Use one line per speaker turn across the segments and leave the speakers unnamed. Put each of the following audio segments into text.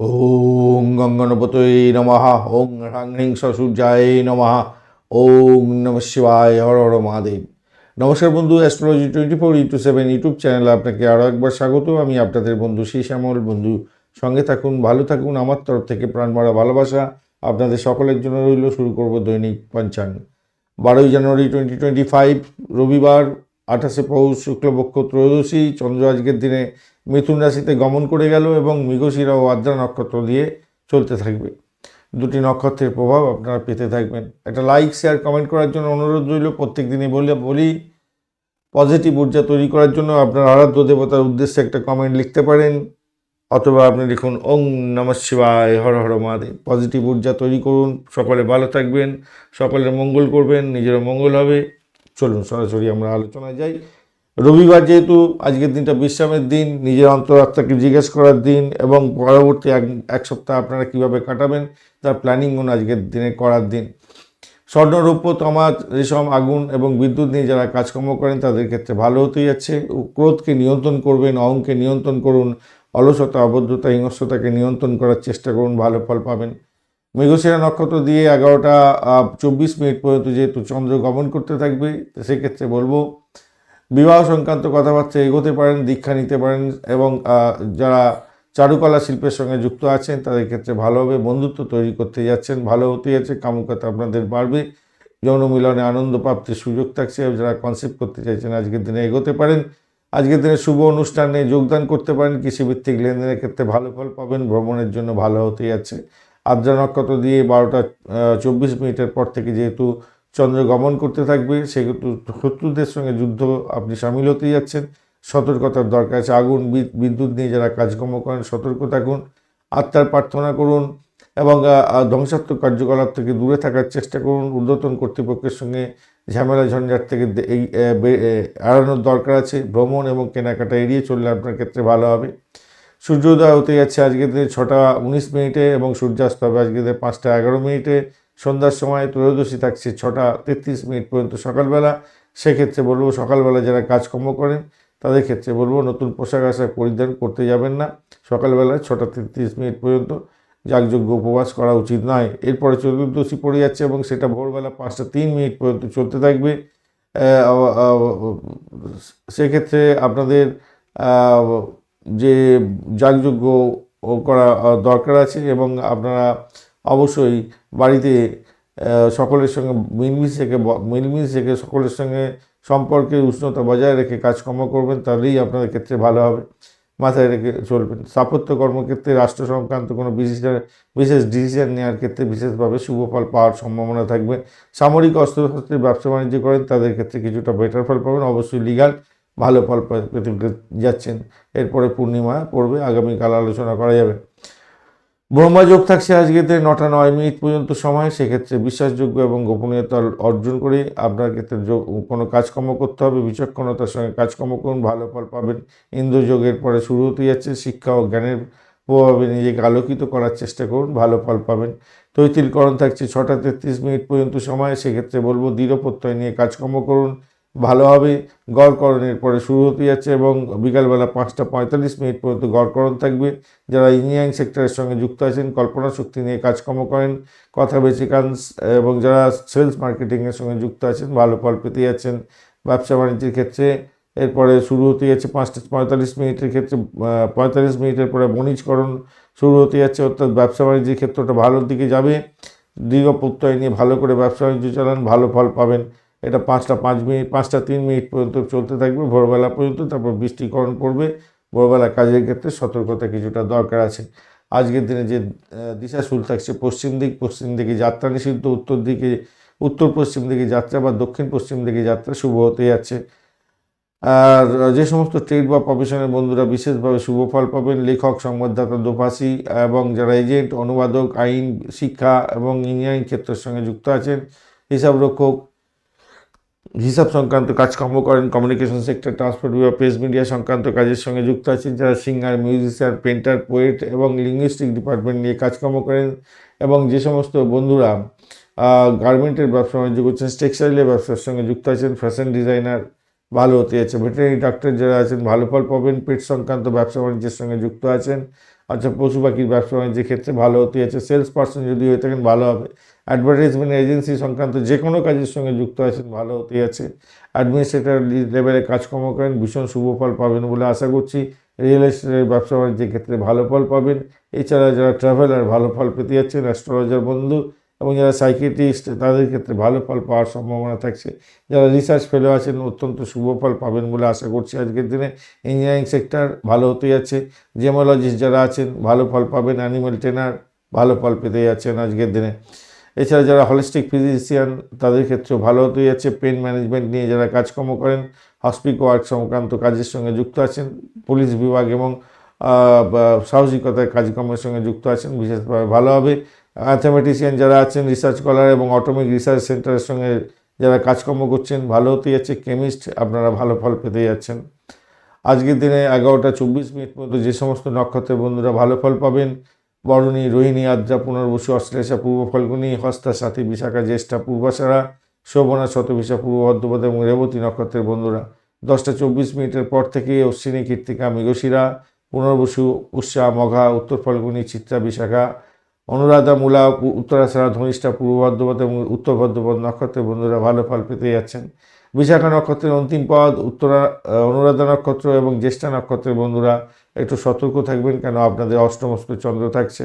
ওং গঙ্গনপতয়ে নমঃ। ওং হ্রাং হ্রিং সূর্যায় নমঃ। ওং নম শিবায় হর হর মহাদেব। নমস্কার বন্ধু astrology twenty four into seven YouTube চ্যানেলে আপনাকে আরও একবার স্বাগত। আমি আপনাদের বন্ধু শ্রী শ্যামল। বন্ধু, সঙ্গে থাকুন, ভালো থাকুন। আমার তরফ থেকে প্রাণ ভরা ভালোবাসা আপনাদের সকলের জন্য রইল। শুরু করব দৈনিক পঞ্চাঙ্গ বারোই জানুয়ারি টোয়েন্টি টোয়েন্টি ফাইভ রবিবার আঠাশে পৌষ শুক্লপক্ষ ত্রয়োদশী, চন্দ্র আজকের দিনে মিথুন রাশিতে গমন করে গেল এবং মৃগশিরা ও আদ্রা নক্ষত্র দিয়ে চলতে থাকবে। দুটি নক্ষত্রের প্রভাব আপনারা পেতে থাকবেন। একটা লাইক শেয়ার কমেন্ট করার জন্য অনুরোধ রইল। প্রত্যেক দিনই বলে বলি পজিটিভ ঊর্জা তৈরি করার জন্য আপনার আরাধ্য দেবতার উদ্দেশ্যে একটা কমেন্ট লিখতে পারেন, অথবা আপনি লিখুন, ওং নম শিবায়, হর হর মহাদেব। পজিটিভ ঊর্জা তৈরি করুন। সকলে ভালো থাকবেন, সকলের মঙ্গল করবেন, নিজেরও মঙ্গল হবে। চলুন, সরাসরি আমরা আলোচনায় যাই। রবিবার যেহেতু আজকের দিনটা বিশ্রামের দিন, নিজের অন্তরাত্মাকে জিজ্ঞেস করার দিন এবং পরবর্তী এক এক সপ্তাহ আপনারা কীভাবে কাটাবেন, তার প্ল্যানিংও আজকের দিনে করার দিন। স্বর্ণ রৌপ্য তমাজ, রেশম, আগুন এবং বিদ্যুৎ নিয়ে যারা কাজকর্ম করেন, তাদের ক্ষেত্রে ভালো হতে যাচ্ছে। ক্রোধকে নিয়ন্ত্রণ করবেন, অহংকে নিয়ন্ত্রণ করুন, অলসতা, অবদ্ধতা, হিংস্রতাকে নিয়ন্ত্রণ করার চেষ্টা করুন, ভালো ফল পাবেন। মৃগশিরা নক্ষত্র দিয়ে এগারোটা চব্বিশ মিনিট পর্যন্ত যেহেতু চন্দ্র গমন করতে থাকবে সেক্ষেত্রে বলব, বিবাহ সংক্রান্ত কথাবার্তা এগোতে পারেন, দীক্ষা নিতে পারেন এবং যারা চারুকলা শিল্পের সঙ্গে যুক্ত আছেন, তাদের ক্ষেত্রে ভালোভাবে বন্ধুত্ব তৈরি করতে যাচ্ছেন, ভালো হতে যাচ্ছে, কামুকতা আপনাদের বাড়বে যৌন মিলনে আনন্দ প্রাপ্তির সুযোগ থাকছে যারা কনসেপ্ট করতে চাইছেন, আজকের দিনে এগোতে পারেন। আজকের দিনে শুভ অনুষ্ঠানে যোগদান করতে পারেন, কৃষিভিত্তিক লেনদেনের ক্ষেত্রে ভালো ফল পাবেন, ভ্রমণের জন্য ভালো হতে যাচ্ছে। আদ্রা নক্ষত্র দিয়ে বারোটা চব্বিশ মিনিটের পর থেকে যেহেতু চন্দ্র গমন করতে থাকবে, সেহেতু শত্রুদের সঙ্গে যুদ্ধ আপনি সামিল হতে যাচ্ছেন। সতর্কতার দরকার আছে, আগুন বিদ্যুৎ নিয়ে যারা কাজকর্ম করেন, সতর্ক থাকুন, আত্মার প্রার্থনা করুন এবং ধ্বংসাত্মক কার্যকলাপ থেকে দূরে থাকার চেষ্টা করুন। ঊর্ধ্বতন কর্তৃপক্ষের সঙ্গে ঝামেলা ঝঞ্ঝাট থেকে এই এড়ানোর দরকার আছে। ভ্রমণ এবং কেনাকাটা এড়িয়ে চললে আপনার ক্ষেত্রে ভালো হবে। সূর্যোদয় হতে যাচ্ছে আজকের দিনে ছটা উনিশ মিনিটে এবং সূর্যাস্ত হবে আজকে দিনে পাঁচটা এগারো মিনিটে। সন্ধ্যার সময় ত্রয়োদশী থাকছে ছটা তেত্রিশ মিনিট পর্যন্ত সকালবেলা। সেক্ষেত্রে বলব সকালবেলা যারা কাজকর্ম করেন, তাদের ক্ষেত্রে বলব নতুন পোশাক আশাক পরিধান করতে যাবেন না। সকালবেলায় ছটা তেত্রিশ মিনিট পর্যন্ত যাগযোগ্য উপবাস করা উচিত নয়। এরপরে চতুর্দশী পড়ে যাচ্ছে এবং সেটা ভোরবেলা পাঁচটা তিন মিনিট পর্যন্ত চলতে থাকবে। সেক্ষেত্রে আপনাদের যে যাগযজ্ঞ করা দরকার আছে এবং আপনারা অবশ্যই বাড়িতে সকলের সঙ্গে মিলমিশ ব- মিলমিশ রেখে সকলের সঙ্গে সম্পর্কের উষ্ণতা বজায় রেখে কাজকর্ম করবেন, তাহলেই আপনাদের ক্ষেত্রে ভালো হবে। মাথায় রেখে চলবেন। স্থাপত্য কর্মক্ষেত্রে রাষ্ট্র সংক্রান্ত কোনো বিশেষ বিশেষ ডিসিশন নেওয়ার ক্ষেত্রে বিশেষভাবে শুভ ফল পাওয়ার সম্ভাবনা থাকবে। সামরিক অস্ত্রশস্ত্রের ব্যবসা বাণিজ্য করেন, তাদের ক্ষেত্রে কিছুটা বেটার ফল পাবেন। অবশ্যই লিগাল ভালো ফল পেতে যাচ্ছেন। এরপরে পূর্ণিমা পড়বে, আগামীকাল আলোচনা করা যাবে। ব্রহ্মাযোগ থাকছে আজকে থেকে নটা নয় মিনিট পর্যন্ত সময়, সেক্ষেত্রে বিশ্বাসযোগ্য এবং গোপনীয়তা অর্জন করে আপনার ক্ষেত্রে কোনো কাজকর্ম করতে হবে, বিচক্ষণতার সঙ্গে কাজকর্ম করুন, ভালো ফল পাবেন। ইন্দ্রযোগের পরে শুরু হতে যাচ্ছে, শিক্ষা ও জ্ঞানের প্রভাবে নিজেকে আলোকিত করার চেষ্টা করুন, ভালো ফল পাবেন। তৈতিলকরণ থাকছে ছটা তেত্রিশ মিনিট পর্যন্ত সময়, সেক্ষেত্রে বলব দৃঢ় প্রত্যয় নিয়ে কাজকর্ম করুন ভালো হবে গড়করণের পরে শুরু হতে যাচ্ছে এবং বিকালবেলা পাঁচটা পঁয়তাল্লিশ মিনিট পর্যন্ত গড়করণ থাকবে। যারা ইঞ্জিনিয়ারিং সেক্টরের সঙ্গে যুক্ত আছেন, কল্পনা শক্তি নিয়ে কাজকর্ম করেন, কথা বেচিকান্স এবং যারা সেলস মার্কেটিংয়ের সঙ্গে যুক্ত আছেন, ভালো ফল পেতে যাচ্ছেন ব্যবসা বাণিজ্যের ক্ষেত্রে। এরপরে শুরু হতে যাচ্ছে পাঁচটা পঁয়তাল্লিশ মিনিটের ক্ষেত্রে পঁয়তাল্লিশ মিনিটের পরে বণিজকরণ শুরু হতে যাচ্ছে, অর্থাৎ ব্যবসা বাণিজ্যের ক্ষেত্রটা ভালোর দিকে যাবে। দীর্ঘ প্রত্যয় নিয়ে ভালো করে ব্যবসা বাণিজ্য চালান, ভালো ফল পাবেন এটা পাঁচটা পাঁচ মিনিট, পাঁচটা তিন মিনিট পর্যন্ত চলতে থাকবে, ভোরবেলা পর্যন্ত, তারপর বৃষ্টিকরণ করবে। ভোরবেলা কাজের ক্ষেত্রে সতর্কতা কিছুটা দরকার আছে। আজকের দিনে যে দিশা শুরু থাকছে, পশ্চিম দিক, পশ্চিম দিকে যাত্রা নিষিদ্ধ, উত্তর দিকে, উত্তর পশ্চিম দিকে যাত্রা বা দক্ষিণ পশ্চিম দিকে যাত্রা শুভ হতে যাচ্ছে। আর যে সমস্ত ট্রেড বা প্রফেশনের বন্ধুরা বিশেষভাবে শুভ ফল পাবেন, লেখক, সংবাদদাতা, দোভাষী এবং যারা এজেন্ট, অনুবাদক, আইন, শিক্ষা এবং ইঞ্জিনিয়ারিং ক্ষেত্রের সঙ্গে যুক্ত আছেন, হিসাবরক্ষক হিসাব সংক্রান্ত কাজকর্ম করেন কমিউনিকেশন সেক্টর ট্রান্সপোর্ট বিভাগ প্রেস মিডিয়া সংক্রান্ত কাজের সঙ্গে যুক্ত আছেন। যারা সিঙ্গার মিউজিশিয়ান পেন্টার পোয়েট এবং লিঙ্গুইস্টিক ডিপার্টমেন্ট নিয়ে কাজকর্ম করেন এবং যে সমস্ত বন্ধুরা গার্মেন্টের ব্যবসা বাণিজ্য করছেন টেক্সটাইলের ব্যবসার সঙ্গে যুক্ত আছেন ফ্যাশন ডিজাইনার ভালো হতে যাচ্ছে। ভেটেরিনারি ডাক্তার যারা আছেন, ভালো ফল পাবেন পেট সংক্রান্ত ব্যবসা বাণিজ্যের সঙ্গে যুক্ত আছেন। আচ্ছা পশু পাখির ব্যবসা বাণিজ্যের ক্ষেত্রে ভালো হতে যাচ্ছে। সেলস পার্সন যদি হয়ে থাকেন, ভালো হবে। অ্যাডভার্টাইজমেন্ট এজেন্সি সংক্রান্ত যে কোনো কাজের সঙ্গে যুক্ত আছেন, ভালো হতেই আছে। অ্যাডমিনিস্ট্রেটর লেভেলে কাজকর্ম করেন, ভীষণ শুভ ফল পাবেন বলে আশা করছি। রিয়েল এস্টেটের ব্যবসা বাণিজ্যের ক্ষেত্রে ভালো ফল পাবেন। এছাড়া যারা ট্রাভেলার ভালো ফল পেতে যাচ্ছেন অ্যাস্ট্রোলজার বন্ধু এবং যারা সাইকেট্রিস্ট তাদের ক্ষেত্রে ভালো ফল পাওয়ার সম্ভাবনা থাকছে। যারা রিসার্চ ফেলো আছেন, অত্যন্ত শুভ ফল পাবেন বলে আশা করছি আজকের দিনে। ইঞ্জিনিয়ারিং সেক্টর ভালো হতে যাচ্ছে। জেমোলজিস্ট যারা আছেন, ভালো ফল পাবেন। অ্যানিমেল ট্রেনার ভালো ফল পেতে যাচ্ছেন আজকের দিনে। এছাড়া যারা হলিস্টিক ফিজিশিয়ান তাদের ক্ষেত্রেও ভালো। হতে যাচ্ছে পেন ম্যানেজমেন্ট নিয়ে যারা কাজকর্ম করেন হসপিক ওয়ার্ক সংক্রান্ত কাজের সঙ্গে যুক্ত আছেন পুলিশ বিভাগ এবং সাহসিকতার কাজকর্মের সঙ্গে যুক্ত আছেন, বিশেষভাবে ভালো হবে। ম্যাথামেটিশিয়ান যারা আছেন রিসার্চ কলার এবং অটোমিক রিসার্চ সেন্টারের সঙ্গে যারা কাজকর্ম করছেন, ভালো হতে যাচ্ছে। কেমিস্ট আপনারা ভালো ফল পেতে যাচ্ছেন। আজকের দিনে এগারোটা চব্বিশ মিনিট পর্যন্ত যে সমস্ত নক্ষত্রের বন্ধুরা ভালো ফল পাবেন বরণী, রোহিণী, আদ্রা, পুনর্বসু, অশ্লেষা, পূর্ব ফল্গুনী, হস্তা, সাথী, বিশাখা, জ্যেষ্ঠা, পূর্বাশারা, শোভনা শতবিশা পূর্ব ভদ্রপদ এবং রেবতী নক্ষত্রের বন্ধুরা। দশটা চব্বিশ মিনিটের পর থেকে অশ্বিনী, কীর্তিকা, মৃগশিরা, পুনর্বসু, উষা, মঘা, উত্তর ফল্গুনী, চিত্রা, বিশাখা, অনুরাধা, মূলা, উত্তরাশারা, ধনিষ্ঠা, পূর্ব ভদ্রপদ এবং উত্তর ভদ্রপদ নক্ষত্রের বন্ধুরা ভালো ফল পেতে যাচ্ছেন। বিশাখা নক্ষত্রের অন্তিম পদ, উত্তরা অনুরাধা নক্ষত্র এবং জ্যেষ্ঠা নক্ষত্রের বন্ধুরা, একটু সতর্ক থাকবেন কেন আপনাদের অষ্টমস্ত চন্দ্র থাকছে।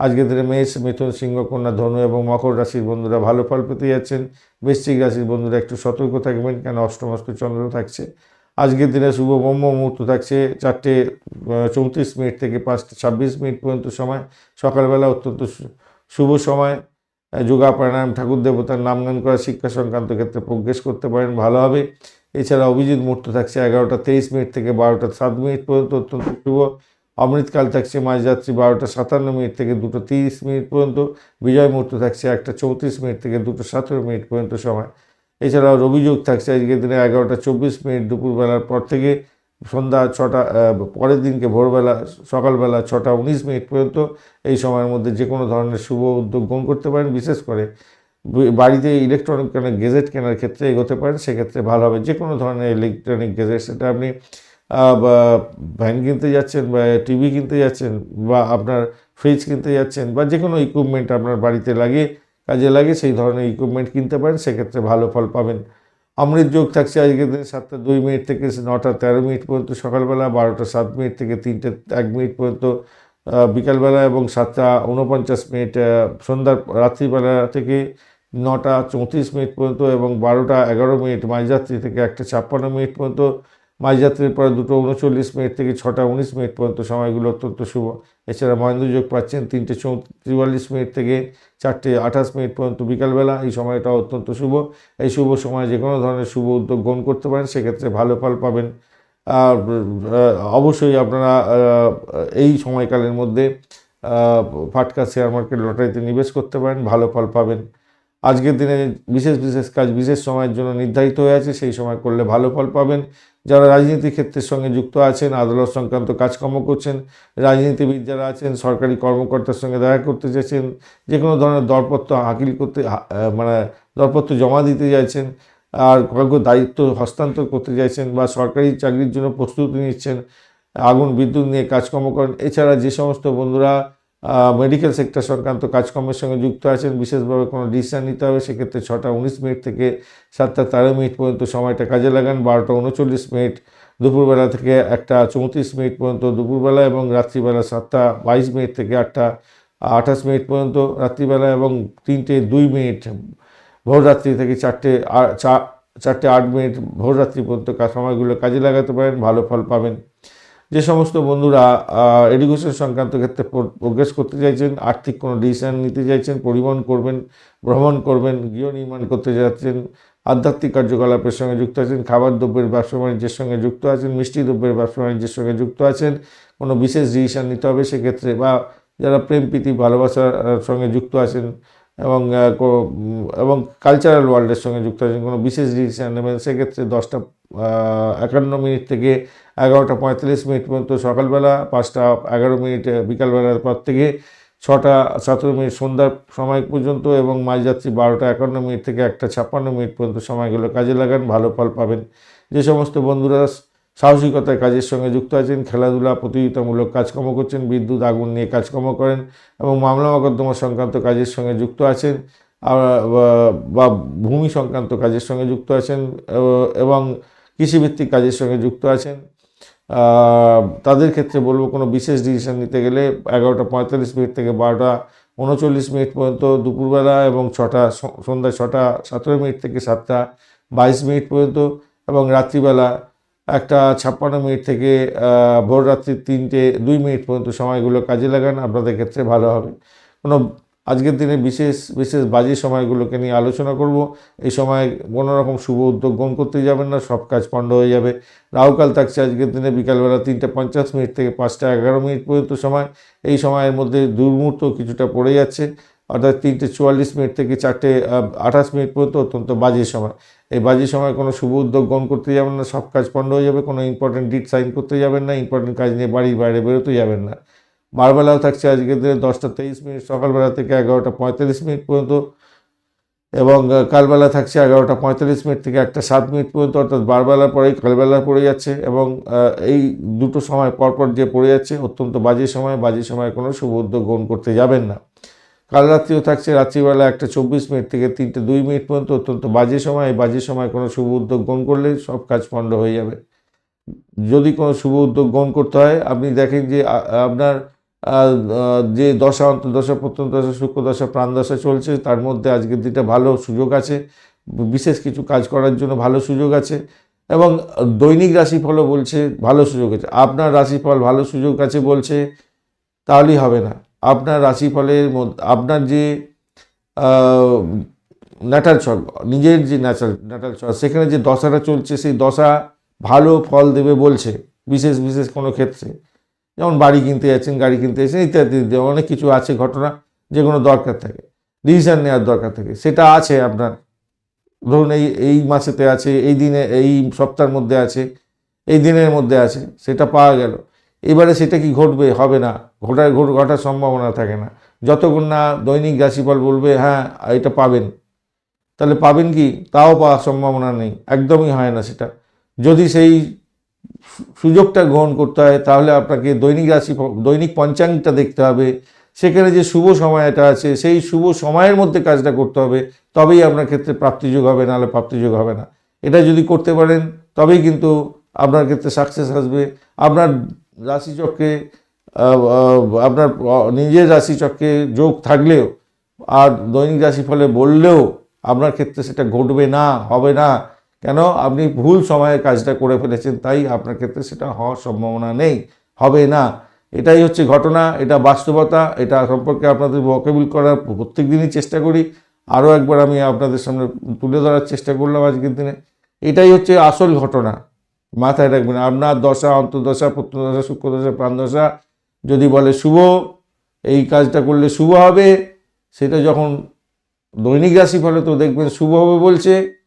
আজকের দিনে মেষ, মিথুন, সিংহ, কন্যা, ধনু এবং মকর রাশির বন্ধুরা ভালো ফল পেতে যাচ্ছেন। বৃশ্চিক রাশির বন্ধুরা একটু সতর্ক থাকবেন কেন অষ্টমস্ত চন্দ্র থাকছে। আজকের দিনে শুভ ব্রহ্ম মুহূর্ত থাকছে চারটে চৌত্রিশ মিনিট থেকে পাঁচটা, ছাব্বিশ মিনিট পর্যন্ত সময়। সকালবেলা অত্যন্ত শুভ সময়। যোগা প্রাণায়াম, ঠাকুর দেবতার নামগান করা, শিক্ষা সংক্রান্ত ক্ষেত্রে প্রোগ্রেস করতে পারেন, ভালো হবে। এছাড়া অভিজিৎ মুহূর্ত থাকছে এগারোটা তেইশ মিনিট থেকে বারোটা সাত মিনিট পর্যন্ত অত্যন্ত শুভ। অমৃতকাল থাকছে মাঝরাত্রি বারোটা সাতান্ন মিনিট থেকে দুটো তিরিশ মিনিট পর্যন্ত। বিজয় মুহূর্ত থাকছে একটা চৌত্রিশ মিনিট থেকে দুটো সতেরো মিনিট পর্যন্ত সময়। এছাড়াও রবিযোগ থাকছে আজকের দিনে এগারোটা চব্বিশ মিনিট দুপুরবেলার পর থেকে। সন্ধ্যা ছটা পরের দিনকে ভোরবেলা, সকালবেলা ছটা উনিশ মিনিট পর্যন্ত এই সময়ের মধ্যে যে কোনো ধরনের শুভ উদ্যোগ গ্রহণ করতে পারেন। বিশেষ করে বাড়িতে ইলেকট্রনিক গেজেট কেনার ক্ষেত্রে এগোতে পারেন। সেক্ষেত্রে ভালো হবে। যে কোনো ধরনের ইলেকট্রনিক গেজেট সেটা আপনি ভ্যান কিনতে যাচ্ছেন বা টিভি কিনতে যাচ্ছেন বা আপনার ফ্রিজ কিনতে যাচ্ছেন বা যে কোনো ইকুইপমেন্ট আপনার বাড়িতে লাগে কাজে লাগে সেই ধরনের ইকুইপমেন্ট কিনতে পারেন। সেক্ষেত্রে ভালো ফল পাবেন। অমৃত যোগ থাকছে আজকের দিন সাতটা দুই মিনিট থেকে নটা তেরো মিনিট পর্যন্ত সকালবেলা, বারোটা সাত মিনিট থেকে তিনটে এক মিনিট পর্যন্ত বিকালবেলা এবং সাতটা উনপঞ্চাশ মিনিট সন্ধ্যার রাত্রিবেলা থেকে নটা চৌত্রিশ মিনিট পর্যন্ত এবং বারোটা এগারো মিনিট মাঝরাত্রি থেকে একটা ছাপ্পান্ন মিনিট পর্যন্ত মাঝরাত্রির পরে দুটো উনচল্লিশ মিনিট থেকে ছটা উনিশ মিনিট পর্যন্ত সময়গুলো অত্যন্ত শুভ। এছাড়া মহেন্দ্র যোগ পাচ্ছেন তিনটে চৌচল্লিশ মিনিট থেকে চারটে আঠাশ মিনিট পর্যন্ত বিকালবেলা। এই সময়টা অত্যন্ত শুভ। এই শুভ সময়ে যে কোনো ধরনের শুভ উদ্যোগ গ্রহণ করতে পারেন, সেক্ষেত্রে ভালো ফল পাবেন। আর অবশ্যই আপনারা এই সময়কালের মধ্যে ফাটকা শেয়ার মার্কেট লটারিতে নিবেশ করতে পারেন, ভালো ফল পাবেন। আজকের দিনে বিশেষ বিশেষ কাজ বিশেষ সময়ের জন্য নির্ধারিত হয়ে আছে, সেই সময় করলে ভালো ফল পাবেন। যারা রাজনীতি ক্ষেত্রের সঙ্গে যুক্ত আছেন, আদালত সংক্রান্ত কাজকর্ম করছেন, রাজনীতিবিদ যারা আছেন, সরকারি কর্মকর্তার সঙ্গে দেখা করতে চাইছেন যে কোনো ধরনের দরপত্র হাকিল করতে মানে দরপত্র জমা দিতে চাইছেন, আর কাউকে দায়িত্ব হস্তান্তর করতে চাইছেন বা সরকারি চাকরির জন্য প্রস্তুতি নিচ্ছেন, আগুন, বিদ্যুৎ নিয়ে কাজকর্ম করেন, এছাড়া যে সমস্ত বন্ধুরা মেডিকেল সেক্টর সংক্রান্ত কাজকর্মের সঙ্গে যুক্ত আছেন, বিশেষভাবে কোনো ডিসিশন নিতে হবে, সেক্ষেত্রে ছটা উনিশ মিনিট থেকে সাতটা তেরো মিনিট পর্যন্ত সময়টা কাজে লাগান, বারোটা উনচল্লিশ মিনিট, দুপুরবেলা থেকে একটা চৌত্রিশ মিনিট পর্যন্ত দুপুরবেলা এবং রাত্রিবেলা সাতটা বাইশ মিনিট থেকে আটটা আঠাশ মিনিট পর্যন্ত রাত্রিবেলা এবং তিনটে দুই মিনিট ভোররাত্রি থেকে চারটে চারটে আট মিনিট ভোররাত্রি পর্যন্ত সময়গুলো কাজে লাগাতে পারেন, ভালো ফল পাবেন। যে সমস্ত বন্ধুরা এডুকেশন সংক্রান্ত ক্ষেত্রে প্রোগ্রেস করতে চাইছেন, আর্থিক কোনো ডিসিশন নিতে চাইছেন, পরিবহন করবেন, ভ্রমণ করবেন, গৃহ নির্মাণ করতে যাচ্ছেন, আধ্যাত্মিক কার্যকলাপের সঙ্গে যুক্ত আছেন, খাবার দ্রব্যের ব্যবসা বাণিজ্যের সঙ্গে যুক্ত আছেন, মিষ্টি দ্রব্যের ব্যবসা বাণিজ্যের সঙ্গে যুক্ত আছেন, কোনো বিশেষ ডিসিশন নিতে হবে সেক্ষেত্রে, বা যারা প্রেম, প্রীতি, ভালোবাসার সঙ্গে যুক্ত আছেন এবং এবং কালচারাল ওয়ার্ল্ডের সঙ্গে যুক্ত আছেন, কোনো বিশেষ ডিসিশন নেবেন, সেক্ষেত্রে দশটা একান্ন মিনিট থেকে এগারোটা পঁয়তাল্লিশ মিনিট পর্যন্ত সকালবেলা, পাঁচটা এগারো মিনিট বিকালবেলার পর থেকে ছটা সতেরো মিনিট সন্ধ্যার সময় পর্যন্ত এবং মাঝরাত্রি বারোটা একান্ন মিনিট থেকে একটা ছাপ্পান্ন মিনিট পর্যন্ত সময়গুলো কাজে লাগান, ভালো ফল পাবেন। যে সমস্ত বন্ধুরা সাহসিকতার কাজের সঙ্গে যুক্ত আছেন, খেলাধুলা, প্রতিযোগিতামূলক কাজকর্ম করছেন, বিদ্যুৎ, আগুন নিয়ে কাজকর্ম করেন এবং মামলা মকদ্দমা সংক্রান্ত কাজের সঙ্গে যুক্ত আছেন বা- ভূমি সংক্রান্ত কাজের সঙ্গে যুক্ত আছেন এবং কৃষিভিত্তিক কাজের সঙ্গে যুক্ত আছেন। তাদের ক্ষেত্রে বলব কোনো বিশেষ ডিসিশন নিতে গেলে এগারোটা পঁয়তাল্লিশ মিনিট থেকে বারোটা উনচল্লিশ মিনিট পর্যন্ত দুপুরবেলা এবং ছটা, সন্ধ্যা ছটা সতেরো মিনিট থেকে সাতটা, বাইশ মিনিট পর্যন্ত এবং রাত্রিবেলা একটা ছাপ্পান্ন মিনিট থেকে ভোর রাত্রি তিনটে, দুই মিনিট পর্যন্ত সময়গুলো কাজে লাগান। আপনাদের ক্ষেত্রে ভালো হবে। কোনো আজকের দিনে বিশেষ বিশেষ বাজে সময়গুলোকে নিয়ে আলোচনা করব। এই সময় কোনো রকম শুভ উদ্যোগ গ্রহণ করতে যাবেন না, সব কাজ পণ্ড হয়ে যাবে। রাহুকাল থাকছে আজকের দিনে বিকালবেলা তিনটে পঞ্চাশ মিনিট থেকে পাঁচটা এগারো মিনিট পর্যন্ত সময়। এই সময়ের মধ্যে দুর্মুহূর্ত কিছুটা পড়ে যাচ্ছে, অর্থাৎ তিনটে চুয়াল্লিশ মিনিট থেকে চারটে আঠাশ মিনিট পর্যন্ত অত্যন্ত বাজে সময়। এই বাজে সময় কোনো শুভ উদ্যোগ গ্রহণ করতে যাবেন না, সব কাজ পণ্ড হয়ে যাবে, কোনো ইম্পর্টেন্ট ডিট সাইন করতে যাবেন না ইম্পর্টেন্ট কাজ নিয়ে বাড়ির বাইরে বেরোতে যাবেন না। বারবেলাও থাকছে আজকের দিনে দশটা তেইশ মিনিট, সকালবেলা থেকে এগারোটা পঁয়তাল্লিশ মিনিট পর্যন্ত, এবং কালবেলা থাকছে এগারোটা পঁয়তাল্লিশ মিনিট থেকে একটা সাত মিনিট পর্যন্ত, অর্থাৎ বারবেলার পরেই কালবেলা পড়ে যাচ্ছে, এবং এই দুটো সময় পরপর যে পড়ে যাচ্ছে, অত্যন্ত বাজে সময় বাজে সময় কোনো শুভ উদ্যোগ গ্রহণ করতে যাবেন না। কাল রাত্রিও থাকছে, রাত্রিবেলা একটা চব্বিশ মিনিট থেকে তিনটে দুই মিনিট পর্যন্ত অত্যন্ত বাজে সময়, এই বাজে সময় কোনো শুভ উদ্যোগ গ্রহণ করলে সব কাজ পণ্ড হয়ে যাবে। যদি কোনো শুভ উদ্যোগ গ্রহণ করতে হয়, আপনি দেখেন যে আপনার যে দশা অন্তর্দশা প্রত্যন্ত দশা শুক্র দশা, প্রাণ দশা চলছে, তার মধ্যে আজকের দিনটা ভালো সুযোগ আছে। বিশেষ কিছু কাজ করার জন্য ভালো সুযোগ আছে। এবং দৈনিক রাশিফলও বলছে ভালো সুযোগ আছে। আপনার রাশিফল ভালো সুযোগ আছে বলছে, তাহলেই হবে না। আপনার রাশিফলের মধ্যে আপনার যে ন্যাটাল ছক, নিজের যে ন্যাচার ন্যাটাল ছক, সেখানে যে দশাটা চলছে, সেই দশা ভালো ফল দেবে বলছে, বিশেষ বিশেষ কোনো ক্ষেত্রে। যেমন বাড়ি কিনতে যাচ্ছেন, গাড়ি কিনতে যাচ্ছেন, ইত্যাদি অনেক কিছু আছে, ঘটনা যে কোনো দরকার থাকে ডিসিশান নেওয়ার দরকার থাকে, সেটা আছে আপনার। ধরুন এই এই মাসেতে আছে, এই দিনে, এই সপ্তাহের মধ্যে আছে, এই দিনের মধ্যে আছে, সেটা পাওয়া গেল। এবারে সেটা কি ঘটবে? হবে না। ঘটার ঘট ঘটার সম্ভাবনা থাকে না। যতক্ষণ না দৈনিক রাশিফল বলবে হ্যাঁ এটা পাবেন। তাহলে পাবেন কি? তাও পাওয়ার সম্ভাবনা নেই। একদমই হয় না সেটা। যদি সেই সুযোগটা গ্রহণ করতে হয়, তাহলে আপনাকে দৈনিক রাশি দৈনিক পঞ্চাঙ্গটা দেখতে হবে। সেখানে যে শুভ সময়টা আছে, সেই শুভ সময়ের মধ্যে কাজটা করতে হবে, তবেই আপনার ক্ষেত্রে প্রাপ্তিযোগ হবে, নাহলে প্রাপ্তিযোগ হবে না। এটা যদি করতে পারেন, তবেই কিন্তু আপনার ক্ষেত্রে সাকসেস আসবে। আপনার রাশিচক্রে আপনার নিজের রাশিচক্রে যোগ থাকলেও, আর দৈনিক রাশিফলে বললেও আপনার ক্ষেত্রে সেটা ঘটবে না, হবে না। কেন? আপনি ভুল সময়ে কাজটা করে ফেলেছেন, তাই আপনার ক্ষেত্রে সেটা হওয়ার সম্ভাবনা নেই। হবে না। এটাই হচ্ছে ঘটনা, এটা বাস্তবতা, এটা সম্পর্কে আপনাদের ওয়াকেবল করার প্রত্যেক দিনই চেষ্টা করি। আরও একবার আমি আপনাদের সামনে তুলে ধরার চেষ্টা করলাম আজকের দিনে। এটাই হচ্ছে আসল ঘটনা। মাথায় রাখবেন, আপনার দশা, অন্তর্দশা, প্রত্যদশা, শুক্রদশা, প্রাণদশা যদি বলে শুভ, এই কাজটা করলে শুভ হবে। সেটা যখন দৈনিক রাশি ফলে তো দেখবেন শুভ হবে বলছে।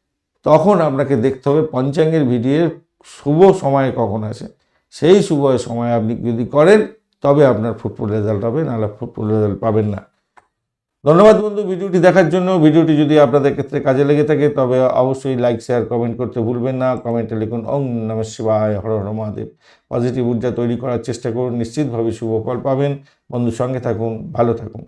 তখন আপনাকে দেখতে হবে, পঞ্চাঙ্গের ভিডিওর শুভ সময় কখন আছে? সেই শুভ সময় আপনি যদি করেন, তবে আপনার ফুটবল রেজাল্ট হবে, নাহলে ফুটবল রেজাল্ট পাবেন না। ধন্যবাদ বন্ধু, ভিডিওটি দেখার জন্য। ভিডিওটি যদি আপনাদের ক্ষেত্রে কাজে লেগে থাকে, তবে অবশ্যই লাইক শেয়ার কমেন্ট করতে ভুলবেন না। কমেন্টে লিখুন ওং নম শিবায়, হর হর মহাদেব। পজিটিভ ঊর্জা তৈরি করার চেষ্টা করুন, নিশ্চিতভাবে শুভ ফল পাবেন। বন্ধুর সঙ্গে থাকুন, ভালো থাকুন।